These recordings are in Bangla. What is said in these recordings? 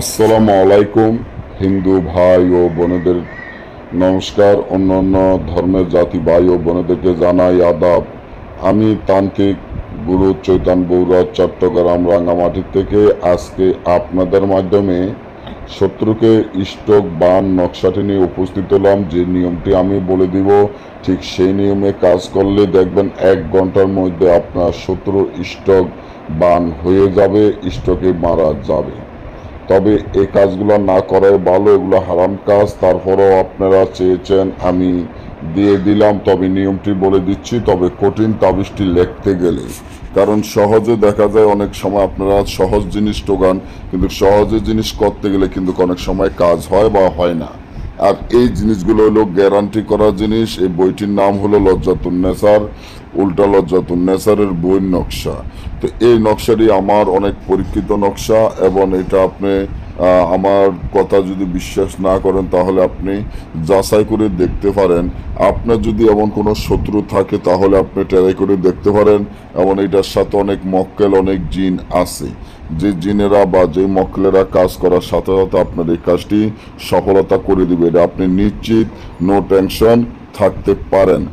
আসসালামু আলাইকুম, হিন্দু ভাই ও বোনেদের নমস্কার, অন্যান্য ধর্মের জাতি ভাই ও বোনেদেরকে জানাই আদাব। আমি তান্ত্রিক গুরু চৈতন বৌরা চট্টগ্রাম রাঙ্গামাটি থেকে আজকে আপনাদের মাধ্যমে শত্রুকে স্টক বান নকশাটি নিয়ে উপস্থিত হলাম। যে নিয়মটি আমি বলে দিব, ঠিক সেই নিয়মে কাজ করলে দেখবেন এক ঘণ্টার মধ্যে আপনার শত্রু স্টক বান হয়ে যাবে স্টকে মারা যাবে। তবে এই কাজগুলো না করাই ভালো, এগুলো হারাম কাজ। তারপরেও আপনারা চেয়েছেন আমি দিয়ে দিলাম, তবে নিয়মটি বলে দিচ্ছি, তবে কঠিন তাবিজটি লিখতে গেলে। কারণ সহজে দেখা যায় অনেক সময় আপনারা সহজ জিনিস টোগান কিন্তু সহজে জিনিস করতে গেলে কিন্তু অনেক সময় কাজ হয় বা হয় না। আর এই জিনিসগুলো হলো গ্যারান্টি করা জিনিস। এই বইটির নাম হলো লজ্জাতুন্নেসার উল্টা লজ্জাতুন্নেসারের বইয়ের নকশা। তো এই নকশাটি আমার অনেক পরীক্ষিত নকশা এবং এটা আপনি আমার কথা যদি বিশ্বাস না করেন, তাহলে আপনি যাচাই করে দেখতে পারেন। আপনার যদি এমন কোনো শত্রু থাকে, তাহলে আপনি ট্রাই করে দেখতে পারেন। এবং এটার সাথে অনেক মক্কেল, অনেক জিন আছে। যে জিনেরা বা যে মক্কেলেরা কাজ করার সাথে সাথে আপনার এই কাজটি সফলতা করে দিবে। এটা আপনি নিশ্চিত নো টেনশন থাকতে পারেন।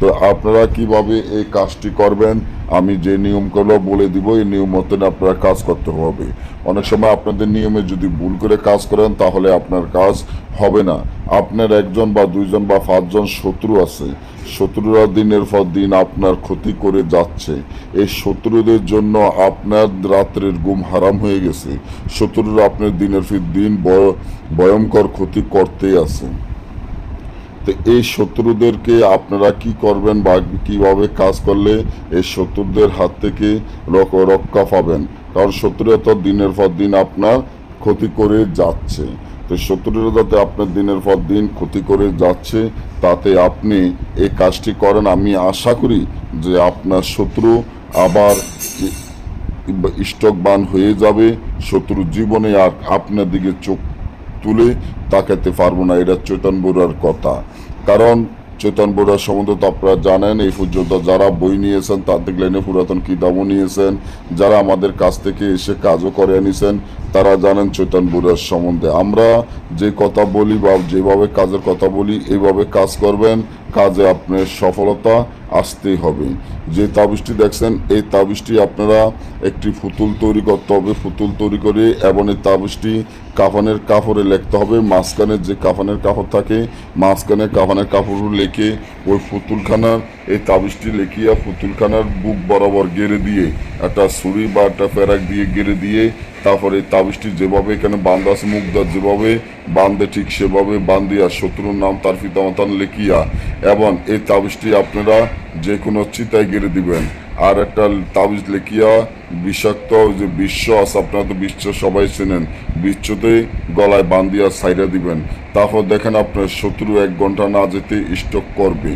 তো আপনারা কীভাবে এই কাজটি করবেন? আমি যে নিয়মগুলো বলে দিব, এই নিয়ম মতন আপনারা কাজ করতে হবে। অনেক সময় আপনাদের নিয়মে যদি ভুল করে কাজ করেন, তাহলে আপনার কাজ হবে না। আপনার একজন বা দুইজন বা পাঁচজন শত্রু আছে। শত্রুরা দিনের পর দিন আপনার ক্ষতি করে যাচ্ছে। এই শত্রুদের জন্য আপনার রাত্রের ঘুম হারাম হয়ে গেছে। শত্রুরা আপনার দিনের ফির দিন ভয়- ভয়ঙ্কর ক্ষতি করতেই আছে। তো এই শত্রুদেরকে আপনারা কি করবেন বা কীভাবে কাজ করলে এই শত্রুদের হাত থেকে রক- রক্ষা পাবেন? কারণ শত্রুরা তো দিনের পর দিন আপনার ক্ষতি করে যাচ্ছে। তো শত্রুরা যাতে আপনার দিনের পর দিন ক্ষতি করে যাচ্ছে, তাতে আপনি এই কাজটি করেন। আমি আশা করি যে আপনার শত্রু আবার স্টকবান হয়ে যাবে। শত্রু জীবনে আর আপনার দিকে চোখ তুলে তাকাতে পারব না, এটা চৈতন বড়ুয়ার কথা। কারণ চৈতন বড়ুয়ার সম্বন্ধে তো আপনারা জানেন, এই পর্যন্ত যারা বই নিয়েছেন তাদের লাইনে পুরাতন কিতাবও নিয়েছেন। যারা আমাদের কাছ থেকে এসে কাজও করে আনিছেন, তারা জানেন চৈতন বড়ুয়ার সম্বন্ধে। আমরা যে কথা বলি বা যেভাবে কাজের কথা বলি, এইভাবে কাজ করবেন। কাজে আপনার সফলতা আসতেই হবে। যে তাবিজটি দেখছেন, এই তাবিজটি আপনারা একটি ফুতুল তৈরি করতে হবে। ফুতুল তৈরি করে এবং এই তাবিজটি কাফানের কাপড়ে লেখতে হবে। মাঝখানের যে কাফানের কাপড় থাকে, মাঝখানে কাফানের কাপড় লেখে ওই পুতুলখানার এই তাবিজটি লেখিয়া পুতুলখানার বুক বরাবর গেড়ে দিয়ে, একটা ছুরি বা একটা প্যারাক দিয়ে গেড়ে দিয়ে, তারপরে এই তাবিজটি যেভাবে এখানে বান্দাস আছে যেভাবে বান্ধে ঠিক সেভাবে বান্ধিয়া শত্রুর নাম তার পিতামাতার লেখিয়া, এবং এই তাবিজটি আপনারা যে কোনো চিতায় গেড়ে দিবেন। আর একটা তাবিজ লেখিয়া বিষাক্ত যে বিশ্ব আছে, আপনারা তো বিশ্ব সবাই চেনেন, বিশ্বতেই গলায় বান্ধিয়া সাইডা দিবেন। তারপর দেখেন আপনার শত্রু এক ঘণ্টা না যেতে স্টক করবে।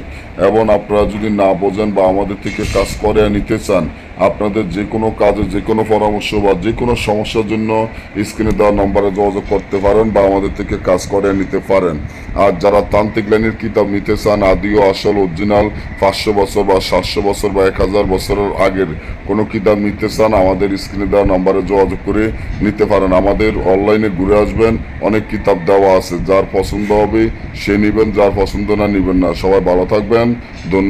এবং আপনারা যদি না বোঝেন বা আমাদের থেকে কাজ করে নিতে চান আপনাদের যে কোনো কাজে, যে কোনো পরামর্শ বা যে কোনো সমস্যার জন্য স্ক্রিনে দেওয়া নম্বরে যোগাযোগ করতে পারেন বা আমাদের থেকে কাজ করে নিতে পারেন। আর যারা তান্ত্রিক লাইনের কিতাব নিতে চান আদিও আসল, অরিজিনাল, পাঁচশো বছর বা সাতশো বছর বা এক হাজার বছরের আগের কোনো কিতাব নিতে চান, আমাদের স্ক্রিনে দেওয়া নম্বরে যোগাযোগ করে নিতে পারেন। আমাদের অনলাইনে ঘুরে আসবেন, অনেক কিতাব দেওয়া আছে। যার পছন্দ হবে, সে নেবেন, যার পছন্দ না, নেবেন না। সবাই ভালো থাকবেন। ধন্যবাদ।